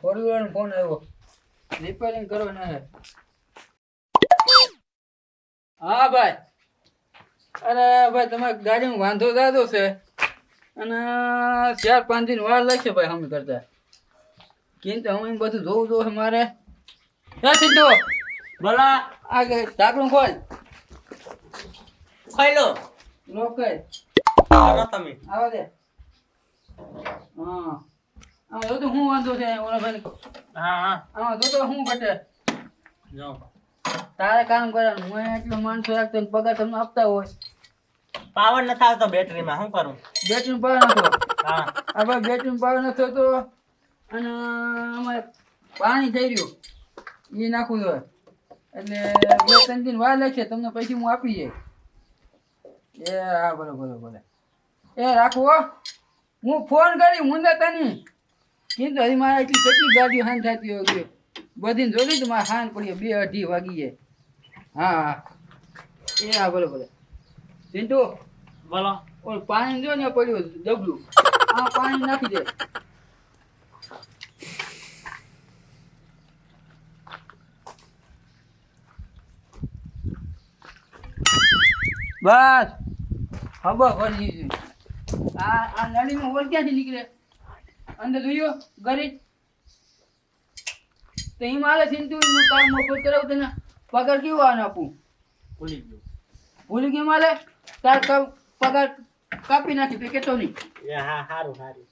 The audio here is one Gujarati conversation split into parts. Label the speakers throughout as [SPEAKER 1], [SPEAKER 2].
[SPEAKER 1] ફોર વ્હીલર ફોન આવ્યો. રિપેરિંગ કરવાના છે. હા ભાઈ. અરે ભાઈ તમારી ગાડીમાં વાંધો દાદો છે. અને ચાર પાંચ દિન વાર લાગશે ભાઈ અમે કરતા. કેમ તો અમે બધું જોવું જોવું છે મારે. હે સિદ્ધો?
[SPEAKER 2] બોલો.
[SPEAKER 1] આ ઢાંકણું ખોલ.
[SPEAKER 2] ખાઈ
[SPEAKER 1] રોકે
[SPEAKER 2] આવો તમે.
[SPEAKER 1] આવો દે. હા. જો તો શું વાંધો છે
[SPEAKER 2] હા હા.
[SPEAKER 1] આમાં તો ઘટે.
[SPEAKER 2] જો.
[SPEAKER 1] તારે કામ કરવાનું હું એટલો માણસો રાખતો ને પગાર તમને આપતા હોય.
[SPEAKER 2] પાવર નથી આવતો બેટરીમાં શું કરું?
[SPEAKER 1] બેટરી પાવર નતો
[SPEAKER 2] હા.
[SPEAKER 1] આ ભાઈ બેટરી પાવર નતો તો અને અમારે પાણી થઈ રહ્યું. એ નાખવું જોઈએ એટલે બે ત્રણ દિન વાર લાગશે તમને પૈસા હું આપી જાય એ હા બોલો બોલો બોલો એ રાખો હો. હું ફોન કરી મુંદા તની. કીધું હજી મારે એટલી કેટલી ગાડીઓ હાન થતી હોય ગયો. બધી જોડી તો મારે હાન પડી બે અઢી વાગી જાય હા હા. એ હા બોલો બોલો ચિંટુ
[SPEAKER 2] બોલો.
[SPEAKER 1] ઓલ પાણી જો ને પડ્યું ડબલું. આ પાણી નાખી દે. બસ. ખબર પડી આ આ નળીમાં ઓલ ક્યાંથી નીકળે? અંદર જોયો ગરીબ. તો એમ હાલે ચિંતુ નું કામ મફત કરાવું તને પગાર કેવો આને આપું?
[SPEAKER 2] ભૂલી ગયો.
[SPEAKER 1] ભૂલી ગયો માલે તાર પગાર કાપી નાખી તે કેતો નહીં?
[SPEAKER 2] એ હા સારું સારું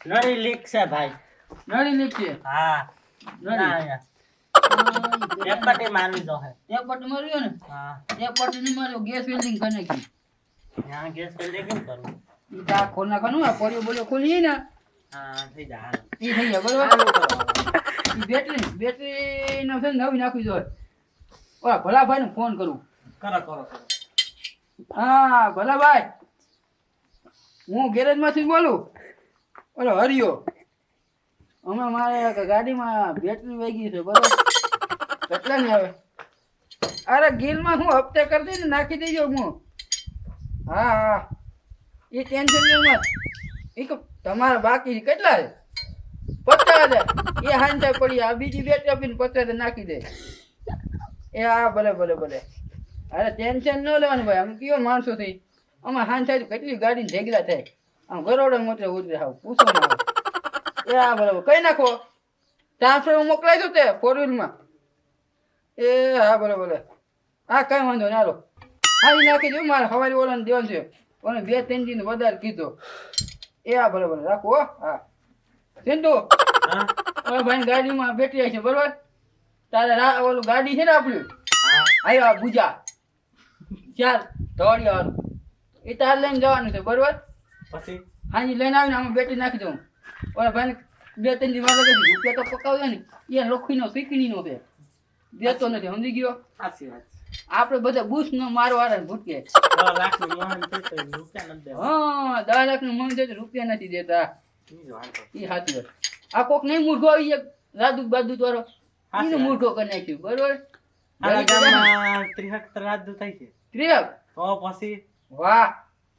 [SPEAKER 2] નરી લીક છે ભાઈ.
[SPEAKER 1] નરી લીક છે?
[SPEAKER 2] હા. નરી એક પટ્ટી મારી દો હે.
[SPEAKER 1] એક પટ્ટી માર્યો ને?
[SPEAKER 2] હા.
[SPEAKER 1] એક પટ્ટી ની માર્યો ગેસ વેલ્ડિંગ કરી નાખી.
[SPEAKER 2] ત્યાં ગેસ વેલ્ડિંગ કેમ કરું?
[SPEAKER 1] ઈ ખોલ નાખવાનું આ પોરિયો બોલ્યો ખોલી ને.
[SPEAKER 2] હા થઈ જાય
[SPEAKER 1] ઈ થઈ જાય બરોબર?
[SPEAKER 2] હારું કરો હવે.
[SPEAKER 1] ઈ બેટરી બેટરી નો છે નવી નાખવી જોઈએ. ઓલા ભલાભાઈ ને ફોન કરું.
[SPEAKER 2] કરો કરો કરો.
[SPEAKER 1] હા ભલાભાઈ હું ગેરેજમાંથી બોલું? ઓલો હરિયો અમે મારે ગાડીમાં બેટરી વહી ગઈ છે બરોબર? કેટલા ની આવે? અરે ગીલમાં હું હપ્તે કરી દઈ ને નાખી દેજો હું. હા હા. એ ટેન્શન લેવું મત એ કે તમારા બાકી કેટલા છે? પચાસ હજાર. એ હાંચા પડી આ બીજી બે આપીને પચાસ નાખી દે. એ હા ભલે ભલે ભલે. અરે ટેન્શન ન લેવાનું ભાઈ. આમ કયો માણસો થઈ આમાં હાંચા કેટલી ગાડી ઢેગલા થાય. આમ ગરોડા મોટે ઉતરે હાવ પૂછો એ હા બરાબર કઈ નાખો? ટ્રાન્સફર મોકલાય દો તે ફોર વ્હીલમાં એ હા બરાબર હા કઈ વાંધો ના હાલો હા, ઈ નાખી દઉં. મારે હવારી ઓલાને દેવાનું છે. ઓને બે ત્રણ દિન વધારે કીધો. એ હા બરાબર. રાખો હો. હા. સિંધુ.
[SPEAKER 2] હા.
[SPEAKER 1] હવે ભાઈ ગાડીમાં આવી છે બરોબર? તારે ઓલું ગાડી છે ને આપણું? આવ્યા આ પૂજા ચાલ દોડી આવવાનું એ તાર લઈને જવાનું છે બરોબર?
[SPEAKER 2] પછી?
[SPEAKER 1] હાજી લઈને આવીને આમાં બેટરી નાખી દઉં. ઓલા ભાઈને બે ત્રણ દિવસ વાગે રૂપિયા તો પકાવ્યો ને. એ લોખીનો શીકણીનો છે. દેતો નથી સમજી ગયો?
[SPEAKER 2] સાચી વાત
[SPEAKER 1] આપણે બધા બુશ નો મારવાળા ને ભૂટકે
[SPEAKER 2] દસ
[SPEAKER 1] હા લાખનું છે રૂપિયા નથી દેતા. એ સાચી વાત. આ કોક નહીં મૂર્ખો આવી જાય રાજુ બાજુ
[SPEAKER 2] તારો.
[SPEAKER 1] એને મૂર્ખો કરી નાખ્યું બરોબર?
[SPEAKER 2] આપણા ગામમાં થાય છે.
[SPEAKER 1] ત્રેક
[SPEAKER 2] તો પછી
[SPEAKER 1] વાહ.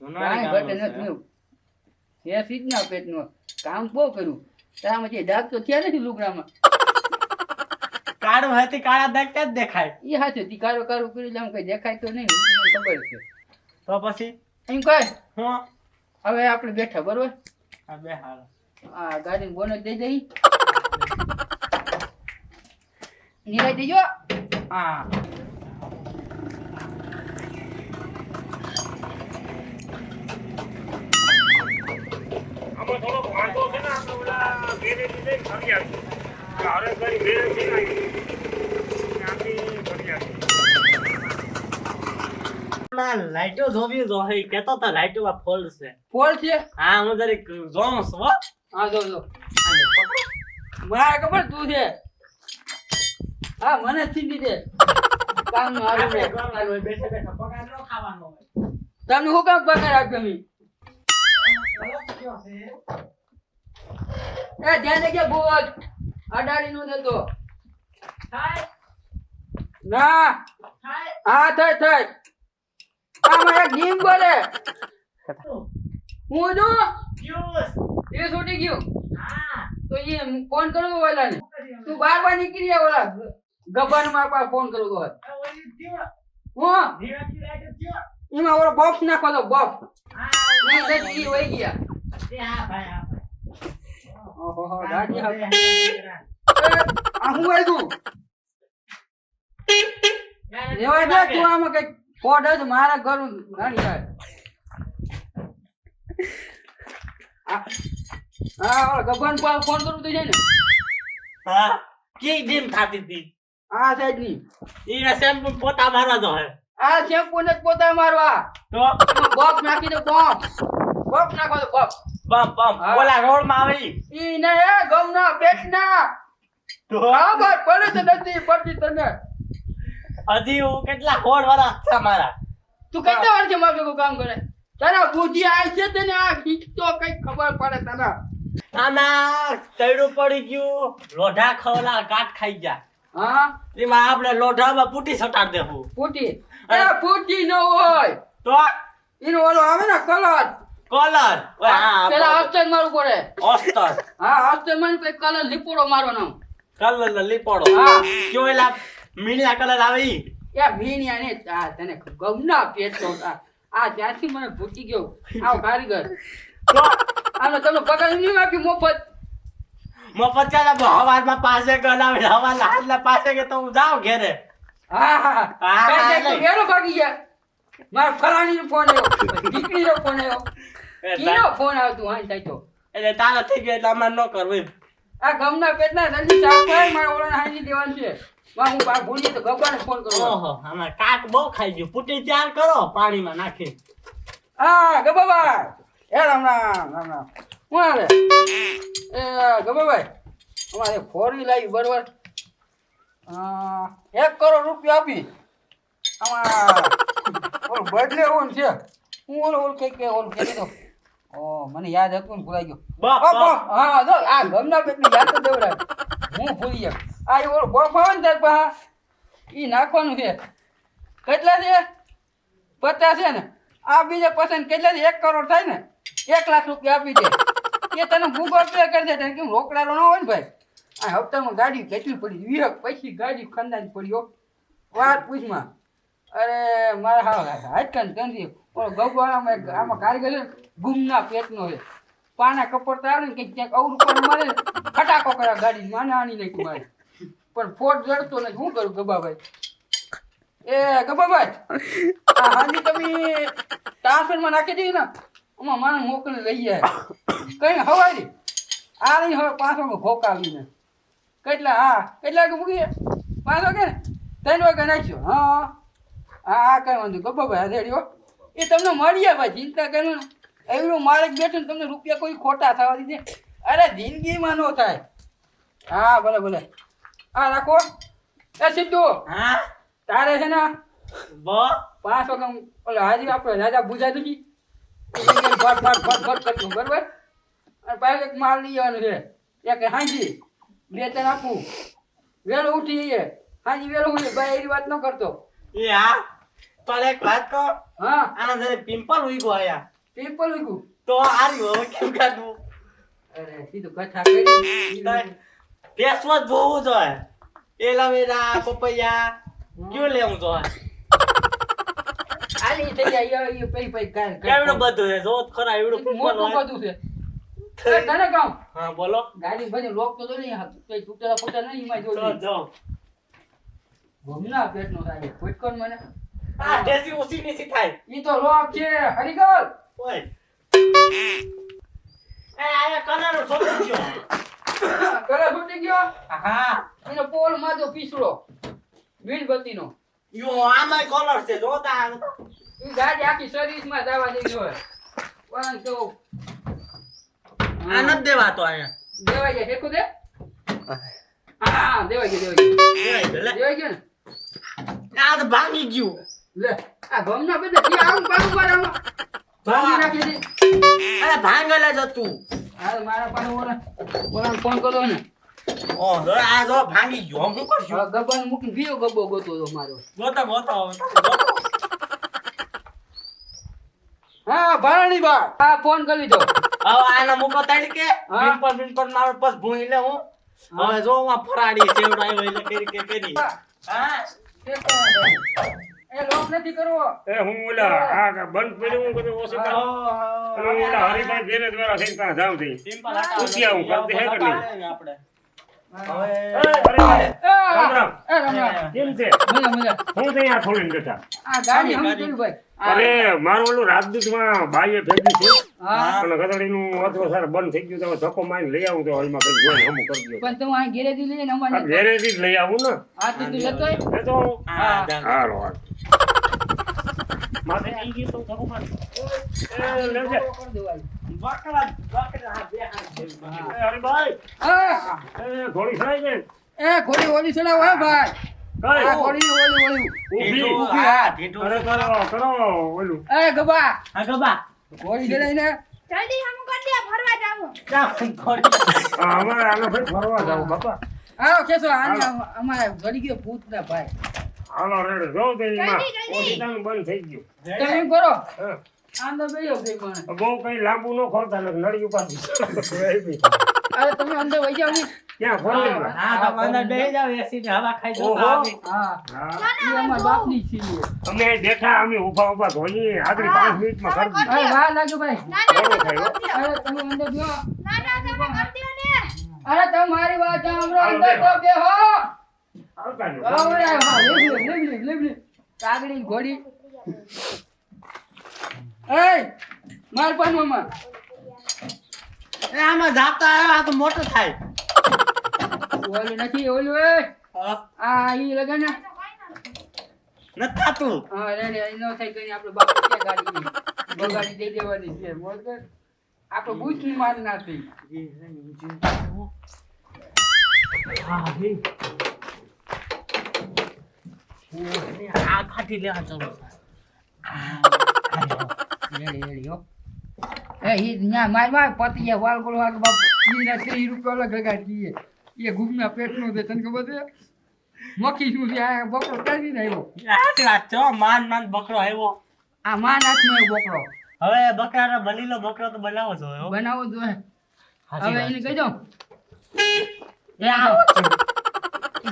[SPEAKER 1] કાંઈ ઘટે નથી કામ બહુ કર્યું. તારામાં જે ડાક તો થયા નથી લુગડામાં.
[SPEAKER 2] કાળું હતી કાળા દાગ જ દેખાય.
[SPEAKER 1] એ હાથે તી કાળો કાળો કરી જામ કઈ દેખાય તો નહીં મને ખબર છે.
[SPEAKER 2] તો પછી?
[SPEAKER 1] એમ કહે
[SPEAKER 2] હું?
[SPEAKER 1] હવે આપણે બેઠા બરોબર?
[SPEAKER 2] હા બે હાલ.
[SPEAKER 1] આ ગાડી બોનટ દઈ દઈ નિરાય દેજો. હા.
[SPEAKER 3] થોડો વાંધો છે ને આપણે ઓલા ઘેરે લીધે ફરી આવીએ. એટલે હરેશભાઈ છે ત્યાંથી ફરી
[SPEAKER 2] લાઈટો જોવી જો હે કેતો તો લાઈટો માં ફોલ છે.
[SPEAKER 1] ફોલ છે?
[SPEAKER 2] હા હું જરીક જોઉં છું હા.
[SPEAKER 1] જો જો. મારે ખબર તું છે? હા મને ચીંધી દે કામ
[SPEAKER 2] હોય, બેઠા બેઠા પગાર નો ખાવાનો
[SPEAKER 1] તમને શું કામ પગાર આપ્યો મી એ ધ્યાન કે બોજ અડાડી નો દેતો
[SPEAKER 2] થાય.
[SPEAKER 1] ના.
[SPEAKER 2] થાય.
[SPEAKER 1] હા થાય થાય. આમાં એક ગીમ બોલે. હું જો? એ છૂટી ગયું.
[SPEAKER 2] હા.
[SPEAKER 1] તો એ ફોન તો ઓલા ને તું બાર બાર નીકળી જાય ઓલા ગબ્બર માર પાસે ફોન કરું તો હું. એમાં ઓલો બોક્સ નાખો તો બોક્સ નહીં એ વહી ગયા. ઓહો ગાડી આ હું વાગ્યું રેવા દે તું આમાં કઈ કોડ જ મારા ઘર નાની જાય આ- હા ગબ્બર પાસે ફોન કરું તો છે ને
[SPEAKER 2] હા? કી જીમ થાતી હતી?
[SPEAKER 1] આ સાઈડની.
[SPEAKER 2] ઈને શેમ્પુ પોતા મારવા દો હે
[SPEAKER 1] આ શેમ્પુ ને પોતા મારવા.
[SPEAKER 2] તો?
[SPEAKER 1] બોક્સ નાખી દો બોક્સ બોક્સ નાખો તો બોક્સ
[SPEAKER 2] બમ બમ. ઓલા રોડમાં આવી.
[SPEAKER 1] ઈ ને એ ગમના પેટના
[SPEAKER 2] તો
[SPEAKER 1] ખબર પડે તો નથી પડતી તને.
[SPEAKER 2] હજી હું કેટલા હોડ વાળા હતા મારા.
[SPEAKER 1] તું કેટલા વાર છે મારું ભેગું કામ કરે? તારા બુદ્ધિ આ છે તને આ ખીચતો કઈ ખબર પડે તને.
[SPEAKER 2] આના તૈડું પડી ગયું. લોઢા ખવલા કાટ ખાઈ ગયા
[SPEAKER 1] હા?
[SPEAKER 2] એમાં આપણે લોઢામાં પૂટી સટાડ દેવું.
[SPEAKER 1] ફૂટી? એ ફૂટી ન હોય.
[SPEAKER 2] તો
[SPEAKER 1] એનો ઓલો આવે ને કલર.
[SPEAKER 2] કલર
[SPEAKER 1] પેલા અસ્તર મારું પડે.
[SPEAKER 2] અસ્તર
[SPEAKER 1] હા અસ્તર મારી પછી કલર લીપોડો મારવાનો.
[SPEAKER 2] કલર લીપોડો
[SPEAKER 1] હા.
[SPEAKER 2] કયો એલા મીણિયા કલર આવે
[SPEAKER 1] એ મીણિયા ને આ તને ગમના પેટો આ. ત્યાંથી મને ભૂટી ગયો. આવ કારીગર. આનો તમને પગાર નહીં આપ્યું મફત.
[SPEAKER 2] મફત ચાલે હવારમાં પાસે ગલાવે હવા લાડલા પાસે કે તો હું જાઉં ઘેરે.
[SPEAKER 1] હા હા
[SPEAKER 2] હા,
[SPEAKER 1] ભાગી ગયા. મારા ફલાણીનો ફોન આવ્યો દીકરીનો ફોન આવ્યો. કીનો ફોન આવતો? હાલ થાય તો.
[SPEAKER 2] એટલે તારા થઈ ગયા એટલે અમારે ન કરવું એમ.
[SPEAKER 1] આ ગમના પેટના જલ્દી સાફ કર મારા ઓલાને હાંજી દેવાનું છે. માં હું બા ભૂલી તો ગબ્બાને ફોન કરો
[SPEAKER 2] ઓહો આમાં કાક બહુ ખાઈ ગયો. પૂટી ત્યાર કરો પાણીમાં નાખી.
[SPEAKER 1] હા ગબ્બાભાઈ એ રામ રામ રામ રામ હું હાલે? એ ગબ્બાભાઈ અમારે ફોરી લાવી બરોબર. એક કરોડ રૂપિયા આપી. આમાં ઓલું બદલે ઓન છે. હું ઓલો ઓલ કઈ કે ઓલ કરી હતો. ઓ મને યાદ હતું ને ભૂલાઈ ગયો.
[SPEAKER 2] બપ.
[SPEAKER 1] હા જો આ ગમના પેટની યાદ તો દેવડાવે હું ભૂલી ગયો. આ એ ઓલો બફ આવે ને તાર પા એ નાખવાનું છે. કેટલા છે? પચાસ છે ને. આ બીજા પસંદ કેટલા છે? એક કરોડ થાય ને. એક લાખ રૂપિયા આપી દે. એ તને ગૂગલ પે કરી દે. તને કેમ રોકડાનો ન હોય ને ભાઈ? આ હપ્તામાં ગાડી કેટલી પડી? વીસ પછી ગાડી ખંડાની પડી વાત પૂછમાં. અરે, મારા હા હાટકન કંદી ઓલો ગગવાળામાં આમાં કારીગર ગુમના પેટનો છે. પાના કપડતા આવે કે ક્યાંક અવરું પણ મારે ફટાકો કરે ગાડી માને આની નાખી મારે પણ ફોટ જડતો નથી શું કરું ગબાભાઈ? એ ગબાભાઈ, આ હાજી તમે ટ્રાન્સફરમાં નાખી દીધી ને, આમાં માણસ મોકલી લઈ જાય. કઈ હવારી. આ નહીં, હવે પાંચ વાગે ભોકાવીને કેટલા, હા, કેટલા મૂકી મૂકીએ પાંચ વાગે? ને ત્રણ વાગે નાખ્યો. હા. હા હા કઈ વાંધો ગબ્બાભાઈ રેડિયો એ તમને મળીએ ભાઈ ચિંતા કરો ને? એવડું માલિક બેઠું ને તમને રૂપિયા કોઈ ખોટા થવા દીધે. અરે જિંદગીમાં ન થાય. હા ભલે ભલે. હા રાખો. એ સિદ્ધુ
[SPEAKER 2] હા?
[SPEAKER 1] તારે છે ને. પાંચ વાગે ઓલે હાજી આપણે રાજા એ જગ્યાએ ફટ ફટ ફટ ફટ કરતું બરોબર? અને પાછું એક માલ લઈ જવાનું છે. એક હાંજી બે ત્રણ આપું વેલો ઉઠી જઈએ. હાંજી વેલો ઉઠી ભાઈ એવી વાત ન કરતો.
[SPEAKER 2] એ હા? પણ એક વાત કહો.
[SPEAKER 1] હા.
[SPEAKER 2] આના જયારે પિમ્પલ ઉગ્યો આયા
[SPEAKER 1] પિમ્પલ ઉગું
[SPEAKER 2] તો હાર્યું હવે કેમ કાઢવું
[SPEAKER 1] અરે સીધું કથા કરી
[SPEAKER 2] ફેસ વોશ જોવું જોઈએ. એલાવેરા પપૈયા કયું લેવું જોઈએ?
[SPEAKER 1] આલી થઈ જાય એ પઈ પઈ કાંઈ
[SPEAKER 2] કેવડું બધું છે જો તો ખરા એવડો
[SPEAKER 1] મોટું બધું છે. તને કહું
[SPEAKER 2] હા બોલો.
[SPEAKER 1] ગાડી ભાઈ લોક તો નહીં કઈ તૂટેલા ફૂટેલા નહીં એમાં
[SPEAKER 2] જો
[SPEAKER 1] જોઈ
[SPEAKER 2] જો
[SPEAKER 1] ગમના પેટનો થાય ફૂટકોન મને
[SPEAKER 2] આ દેશી ઓછી નીચી થાય.
[SPEAKER 1] ઈ તો લોક છે. હરિગલ
[SPEAKER 2] ઓય. એ આયા કલર છોડી ગયો.
[SPEAKER 1] કલર ફૂટી ગયો?
[SPEAKER 2] હા.
[SPEAKER 1] એનો પોલમાં તો પીસડો મીણબત્તીનો
[SPEAKER 2] યો આમાં કલર છે જોતા
[SPEAKER 1] ઈ ગાડી આખી સર્વિસમાં જવા દેવી હોય. પણ તો
[SPEAKER 2] આ નથી દેવાતો અહીંયા.
[SPEAKER 1] દેવાઈ જાય હેકો દે. હા. દેવાય ગયો દેવાય ગયો
[SPEAKER 2] લે.
[SPEAKER 1] દેવાઈ ગયો ને?
[SPEAKER 2] આ તો ભાંગી ગયું.
[SPEAKER 1] લે આ ગમના બધા ત્યાં આવું પાછું મારામાં ભાંગી નાખી દે.
[SPEAKER 2] અરે ભાંગેલા જ હતું
[SPEAKER 1] હા મારા પાસે ઓલા ઓલાને ફોન કરો ને.
[SPEAKER 2] ઓ જો આ જો ભાંગી ગયો. હું કરશું
[SPEAKER 1] ગોતો મારો.
[SPEAKER 2] ગોતો ગોતો
[SPEAKER 1] હા બા ફોન કરી દો.
[SPEAKER 2] હવે આને મૂકો તાળી કે?
[SPEAKER 1] હા.
[SPEAKER 2] પિંપલ પિંપલ મારો પસ ભૂઈ લે હું. હવે જો હું ફરાડી સેવડાયો એટલે કરી કે કરી. હા
[SPEAKER 1] એ લોક નથી કરવો.
[SPEAKER 3] એ હું ઓલા આ બંધ પડ્યું હું બધું ઓછું કરું. હું ઓલા હરિભાઈ ગેરેજ વાળા થઈને ત્યાં જાઉં છું.
[SPEAKER 2] પિંપલ
[SPEAKER 3] આવું, કરતી હે કે નહીં?
[SPEAKER 2] આપણે.
[SPEAKER 3] કેમ છે? હું તો થોડી બેઠા.
[SPEAKER 1] આ ગાડી
[SPEAKER 2] ગાડી.
[SPEAKER 1] હમ ભાઈ. આ-
[SPEAKER 3] અરે મારું ઓલું રાજદૂતમાં બાઈએ ભેગી છે અને ગધડી નું અથવા સર બંધ થઈ ગયું. તો ધક્કો મારીને લઈ આવું તો એમાં કઈ જોઈ હમું કરી દો
[SPEAKER 1] પણ તું આ ઘેરેથી લઈને
[SPEAKER 3] આ
[SPEAKER 1] અમારે
[SPEAKER 3] ઘેરેથી જ લઈ આવું ને.
[SPEAKER 1] હા તો તું લેતો?
[SPEAKER 3] એ તો હા હાલો માથે આવી ગયું તો ધક્કો માર. એ લેજે.
[SPEAKER 2] બકરા બકરા હા, બે હાથ છે.
[SPEAKER 3] એ એ ઘોડી સડાઈ દે
[SPEAKER 1] એ ઘોડી ઓલી ચડાવો હે ભાઈ.
[SPEAKER 3] અમારે આનો ભાઈ ફરવા જાવ બાપા.
[SPEAKER 1] આવો કેસો આને અમારે ઘડી ગયો ભૂત ના ભાઈ.
[SPEAKER 3] હાલો રેડે. જો તો એમાં
[SPEAKER 4] જલ્દી, જલ્દી.
[SPEAKER 3] બંધ થઈ ગયું.
[SPEAKER 1] તમે કરો.
[SPEAKER 3] હા.
[SPEAKER 1] અંદર બેહો બે મને
[SPEAKER 3] બહુ કઈ લાંબુ ન ખોલતા નડી નળી ઉપાડી
[SPEAKER 1] અરે તમે અંદર વઈ જાવ ને.
[SPEAKER 3] ક્યાં ફોન
[SPEAKER 2] હા, તો અંદર બેસી જાઓ, એસીને હવા ખાઈ જાઓ.
[SPEAKER 1] હા.
[SPEAKER 3] હા.
[SPEAKER 1] એ અમારા બાપની
[SPEAKER 3] અમે બેઠા અમે ઊભા ઊભા ધોઈએ. આગળ પાંચ મિનિટમાં કરી દીધું
[SPEAKER 1] અરે વાર લાગે ભાઈ.
[SPEAKER 4] ના ના
[SPEAKER 3] બરોબર
[SPEAKER 4] તમે
[SPEAKER 3] થયો.
[SPEAKER 4] કરી દો
[SPEAKER 1] અરે તમે અંદર જો.
[SPEAKER 4] ના ના તમે કરી દો ને.
[SPEAKER 1] અરે તમારી વાત સાંભળો. અંદર તો બેહો.
[SPEAKER 3] આવતા નહીં.
[SPEAKER 1] હવે હા લેબ લે લેબ લે લેબ લે કાગડી ઘોડી. એય માર પણ મામા.
[SPEAKER 2] એ આમાં જાપતા આવ્યો, આ તો મોટો થાય.
[SPEAKER 1] ઓલું નથી ઓલું એ આ ઈ લગન. હા રેડી અહીં ન થાય કઈ આપણે બાપ ક્યાં ગાડી બગાડી દઈ દેવાની છે બોલ કર આપણે બૂચની મારી નાખી
[SPEAKER 2] હા, હે. આ કાઢી લેવા ચાલો.
[SPEAKER 1] એ ઈ ન્યા માર માર પતિ ગયા વાલ ગોળ વાલ બાપ ઈ ના 30 રૂપિયા લગાડી એ ગુમના પેટનું છે તને ખબર છે? મક્ખી શું છે આ બકરો કાઢી ને આવ્યો.
[SPEAKER 2] સાચી વાત છે. માન માન બકરો આવ્યો.
[SPEAKER 1] આ માન હાથમાં આવ્યો બકરો
[SPEAKER 2] હવે બકરાનો બલીલો બકરો તો બનાવો છો
[SPEAKER 1] બનાવો જોઈએ હવે એને કહી દો
[SPEAKER 2] એ આવો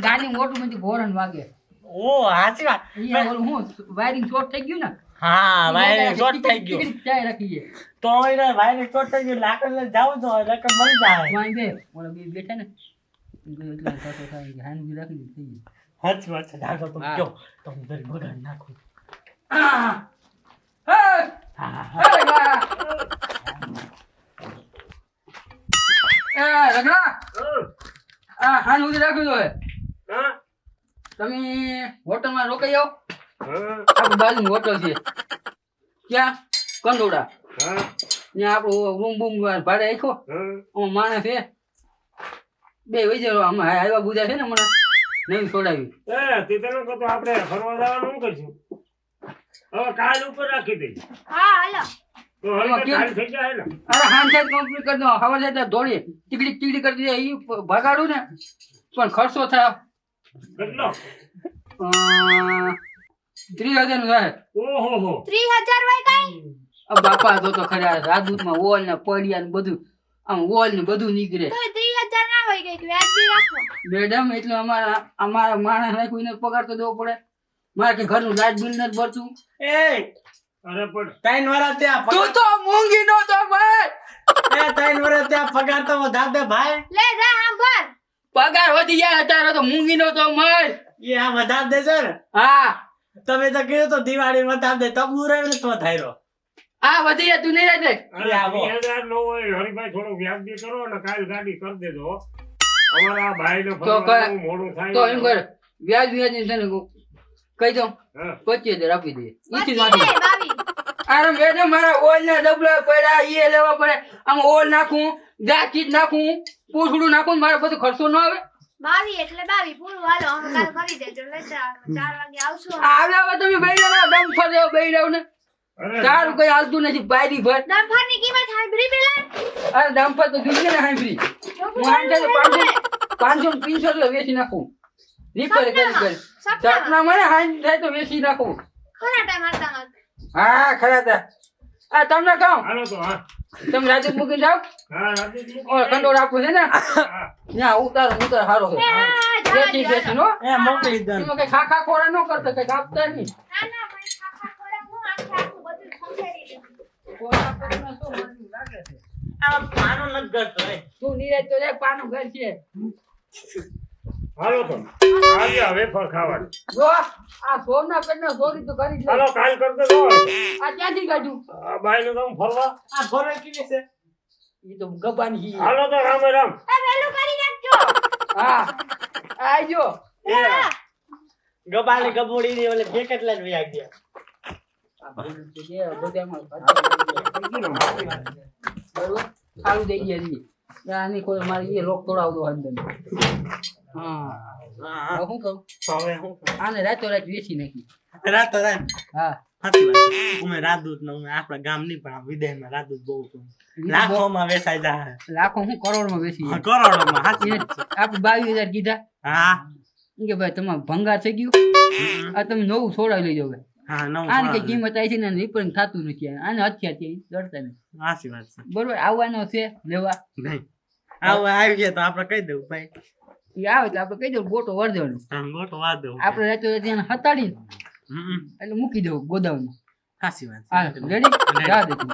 [SPEAKER 1] ગાડી મોટું માંથી ભોરન વાગે.
[SPEAKER 2] ઓ સાચી વાત.
[SPEAKER 1] ઓલું હું વાયરિંગ શોર્ટ થઈ ગયું ને?
[SPEAKER 2] હા વાયરિંગ
[SPEAKER 1] ચોટ
[SPEAKER 2] શોર્ટ થઈ ગયું.
[SPEAKER 1] ચાય રાખીએ
[SPEAKER 2] તો એને વાયરિંગ શોર્ટ થઈ ગયું લાકડ લઈને જાવ તો લાકડ મળી જાય.
[SPEAKER 1] વાંઈ ઓલા બે બેઠા ને. એટલા થતો થાય બી રાખી દીધું થઈ
[SPEAKER 2] વાત છે તો. કયો તો હું બગાડ નાખું
[SPEAKER 1] હાનું બી રાખ્યું તમે હોટલમાં રોકાઈ આવો આપણી હોટલ છે ક્યાં
[SPEAKER 3] કંડોડા
[SPEAKER 1] ત્યાં આપણું રૂમ બૂમ ભાડે આખો
[SPEAKER 3] હા
[SPEAKER 1] માણસ છે બે વહી જરો આમાં આવ્યા બુજા છે ને હમણાં. નહીં છોડાવ્યું
[SPEAKER 3] એ તે તને કહો તો આપણે ફરવા જવાનું શું કરશું? હવે કાલ ઉપર રાખી દઈ.
[SPEAKER 4] હા હાલો.
[SPEAKER 3] તો હવે
[SPEAKER 1] એમાં
[SPEAKER 3] તો
[SPEAKER 1] કેમ?
[SPEAKER 3] કાલ થઈ જાય ને
[SPEAKER 1] અરે હાન સાહેબ કમ્પ્લીટ કરી દો. હવા જાય ધોળી ટીકડી ટીકડી કરી દે એ ભગાડું ને. પણ ખર્ચો થયો.
[SPEAKER 3] કેટલો?
[SPEAKER 1] ત્રીસ હજારનું થાય.
[SPEAKER 3] ઓહો
[SPEAKER 4] ત્રીસ હજાર હોય કઈ?
[SPEAKER 1] આ બાપા તો ખરા. રાજદૂત રાજદૂતમાં વોલ ને પડ્યા ને બધું. આમ વોલ ને બધું નીકળે.
[SPEAKER 4] તો ના હોય વ્યાજબી રાખો.
[SPEAKER 1] મેડમ એટલે અમારા અમારા માણસ ને કોઈને પગાર તો દેવો પડે. મારે કે ઘરનું લાઇટ બિલ નથી ભરતું.
[SPEAKER 2] એ
[SPEAKER 3] અરે પણ
[SPEAKER 2] ત્રણ વર્ષ ત્યાં
[SPEAKER 1] તું તો મૂંગી નો તો ભાઈ.
[SPEAKER 2] એ ત્રણ વર્ષ ત્યાં પગાર તો વધારે દે ભાઈ.
[SPEAKER 4] લે જા સાંભળ.
[SPEAKER 1] પગાર વધી જાય અત્યારે તો મૂંગી નો તો મર
[SPEAKER 2] એ આ વધારે દેજો ને.
[SPEAKER 1] હા.
[SPEAKER 2] તમે તો કીધું તો દિવાળી વધારે દે તબુ મુરે ને તો થાય
[SPEAKER 1] આ વધી જતું નહીં
[SPEAKER 3] રહેશે હજાર નો હોય હરિભાઈ થોડું વ્યાજબી કરો ને કાલ ગાડી કરી દેજો. હો. અમારા ભાઈને
[SPEAKER 1] તો
[SPEAKER 3] મોડું થાય
[SPEAKER 1] તો એમ કર વ્યાજ વ્યાજ ને તને કહી દઉં પચીસ હજાર આપી દઈએ. ઈથી અરે મેડમ મારા ઓલ ના ડબલા પડ્યા એ લેવા પડે. આમ ઓલ નાખું જાકીટ નાખું પૂછડું નાખું મારે બધો ખર્ચો ન આવે.
[SPEAKER 4] બાવી એટલે બાવી. પૂરું હાલો અમે કાલ કરી દેજો. ચાર વાગે આવશું.
[SPEAKER 1] આવે તમે બે ફરી દમ ફરે બેડા ને સારું કઈ હાલતું નથી બાયરી ભર.
[SPEAKER 4] ડમ્ફરની કિંમત સાંભળી પેલા?
[SPEAKER 1] અરે દમ તો જોઈએ ને હાંભરી હું આમ તો પાંચસો પાંચસો ને તીનસો વેચી નાખું. રિપેર કરી કરી સપના મને હાંજ થાય તો વેચી નાખું.
[SPEAKER 4] ખરા ટાઈમ મારતા
[SPEAKER 1] હા ખરા તા. આ તમને કહું?
[SPEAKER 3] હાલો તો હા.
[SPEAKER 1] તમે રાજુ
[SPEAKER 3] મૂકી જાવ.
[SPEAKER 1] ઓય કંડોળ આપવું છે ને? ના ઉતાર ઉતાર સારો છે. બેસી બેસી નો
[SPEAKER 2] એ મોકલી દે
[SPEAKER 1] તમે કઈ ખાખા ખોરા ન કરતા કઈ આપતા નહીં.
[SPEAKER 4] ના, ના,
[SPEAKER 3] હાલો તો. આજે હવે ફળ
[SPEAKER 1] જો આ સોના પેટનો સોરી તો કરી જ
[SPEAKER 3] હાલો કાલ કરતો તો
[SPEAKER 1] આ ક્યાંથી કાઢ્યું?
[SPEAKER 3] આ બાઈને તો હું ફરવા.
[SPEAKER 2] આ ભરે કેવી છે?
[SPEAKER 1] એ તો ગબાની હી.
[SPEAKER 3] હાલો તો રામે રામ.
[SPEAKER 4] એ વહેલું કરી નાખજો.
[SPEAKER 1] હા. આજો
[SPEAKER 3] એ.
[SPEAKER 2] ગબાની ગબોડી ને ઓલે બે કેટલા જ વ્યાગ ગયા.
[SPEAKER 1] ખાલી દઈ ગયા આની કોઈ મારી એ લોક તોડાવતો અંદર હા
[SPEAKER 2] હા
[SPEAKER 1] આને રાતો રાત વેચી નાખી
[SPEAKER 2] રાતો રાત
[SPEAKER 1] હા.
[SPEAKER 2] અમે રાજદૂત ને અમે આપણા ગામની પણ વિદેશમાં રાજદૂત બહુ લાખો માં વેચાઈ જાય
[SPEAKER 1] લાખો હું કરોડમાં વેચી
[SPEAKER 2] હા, કરોડોમાં સાચી
[SPEAKER 1] એને
[SPEAKER 2] વાત છે.
[SPEAKER 1] આપણે બાવીસ હજાર કીધા
[SPEAKER 2] હા
[SPEAKER 1] કે ભાઈ તમારે ભંગાર થઈ ગયું આ તમે નવું છોડાવી લેજો
[SPEAKER 2] નવું
[SPEAKER 1] આને કઈ કિંમત આવી છે ને રિપેરિંગ થતું નથી. આને હથિયાર છે દોડતા નથી.
[SPEAKER 2] સાચી વાત છે.
[SPEAKER 1] બરોબર આવવાનો છે લેવા.
[SPEAKER 2] નહીં. આવું આવી ગયા તો આપણે કહી દઉં ભાઈ.
[SPEAKER 1] આવે તો આપણે કહી દઉં ગોટો વર દેવાનો
[SPEAKER 2] મોટો વાત
[SPEAKER 1] આપણે રાતો રાત હતાડી હતાડીને એટલે મૂકી દેવું ગોદાવન
[SPEAKER 2] સાચી વાત
[SPEAKER 1] હા રેડી? જા દે તું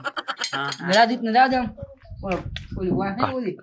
[SPEAKER 2] હા, હા.
[SPEAKER 1] રાજદીપ ને જા દે આમ. ઓલો ઓલી વાંસ ઓલી.